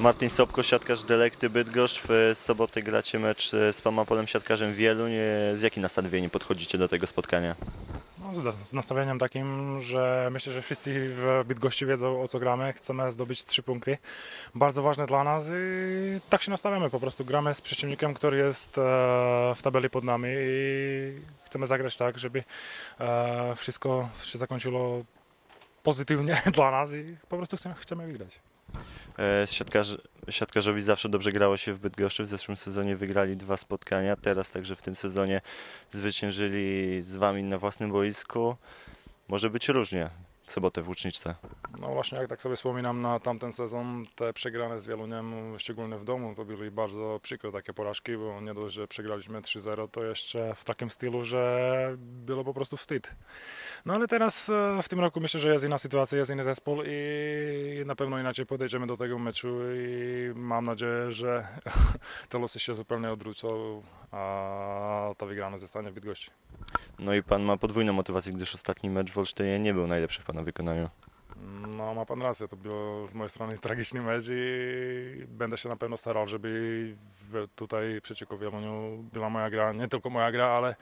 Martin Sobko, siatkarz Delekty Bydgoszcz. W sobotę gracie mecz z Pamapolem, siatkarzem Wieluń. Z jakim nastawieniem podchodzicie do tego spotkania? No, z, nastawieniem takim, że myślę, że wszyscy w Bydgoszczy wiedzą o co gramy. Chcemy zdobyć trzy punkty. Bardzo ważne dla nas i tak się nastawiamy. Po prostu gramy z przeciwnikiem, który jest e, w tabeli pod nami i chcemy zagrać tak, żeby e, wszystko się zakończyło pozytywnie dla nas i po prostu chcemy, chcemy wygrać. E, Siatkarz, siatkarzowi zawsze dobrze grało się w Bydgoszczy. W zeszłym sezonie wygrali dwa spotkania. Teraz także w tym sezonie zwyciężyli z Wami na własnym boisku. Może być różnie w sobotę w Łuczniczce. No właśnie, jak tak sobie wspominam na tamten sezon, te przegrane z Wieluniem, szczególnie w domu, to były bardzo przykre takie porażki, bo nie dość, że przegraliśmy 3-0, to jeszcze w takim stylu, że było po prostu wstyd. No ale teraz e, w tym roku myślę, że jest inna sytuacja, jest inny zespół i na pewno inaczej podejdziemy do tego meczu i mam nadzieję, że te losy się zupełnie odwrócą, a ta wygrana zostanie w Bydgoszczy. No i Pan ma podwójną motywację, gdyż ostatni mecz w Olsztynie nie był najlepszy w Pana wykonaniu. No, ma pan rację, to był z mojej strony tragiczny mecz i będę się na pewno starał, żeby tutaj przeciwko Wieluniu była moja gra, nie tylko moja gra, ale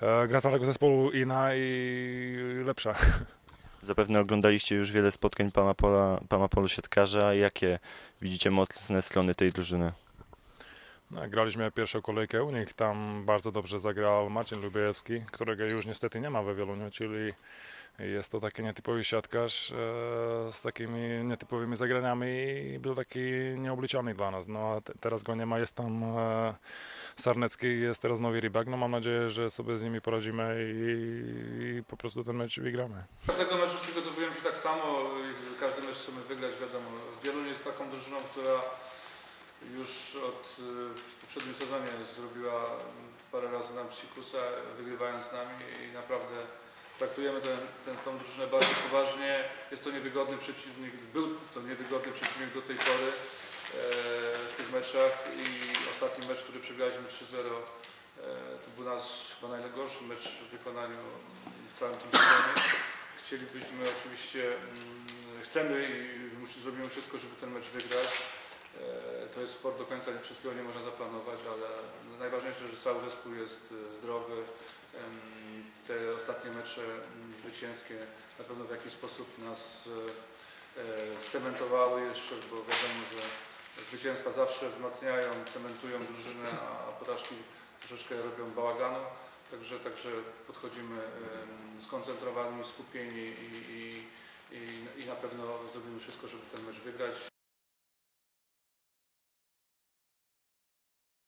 e, gra całego zespołu inna i lepsza. Zapewne oglądaliście już wiele spotkań Pamapola, Pamapolu siatkarza. Jakie widzicie mocne strony tej drużyny? Jak graliśmy pierwszą kolejkę u nich, tam bardzo dobrze zagrał Marcin Lubiejewski, którego już niestety nie ma we Wieluniu, czyli jest to taki nietypowy siatkarz e, z takimi nietypowymi zagraniami i był taki nieobliczalny dla nas. No a te, teraz go nie ma, jest tam e, Sarnecki, jest teraz nowy Rybak. No mam nadzieję, że sobie z nimi poradzimy i, i po prostu ten mecz wygramy. Każdego meczu przygotowujemy się tak samo, każdy mecz chcemy wygrać, wiadomo. Wieluń jest taką drużyną, która już od y, w poprzednim sezonie zrobiła parę razy nam psikusa, wygrywając z nami i naprawdę traktujemy ten, ten, tą drużynę bardzo poważnie. Jest to niewygodny przeciwnik, był to niewygodny przeciwnik do tej pory e, w tych meczach i ostatni mecz, który przegraliśmy 3-0 e, to był nasz chyba najgorszy mecz w wykonaniu w całym tym sezonie. Chcielibyśmy oczywiście, mm, chcemy i mus- zrobimy wszystko, żeby ten mecz wygrać. E, To jest sport, do końca wszystkiego nie można zaplanować, ale najważniejsze, że cały zespół jest e, zdrowy. Te ostatnie mecze mm, zwycięskie na pewno w jakiś sposób nas e, scementowały jeszcze, bo wiadomo, że zwycięstwa zawsze wzmacniają, cementują drużynę, a porażki troszeczkę robią bałaganu. Także, także podchodzimy skoncentrowani, skupieni i, i, i na pewno zrobimy wszystko, żeby ten mecz wygrać.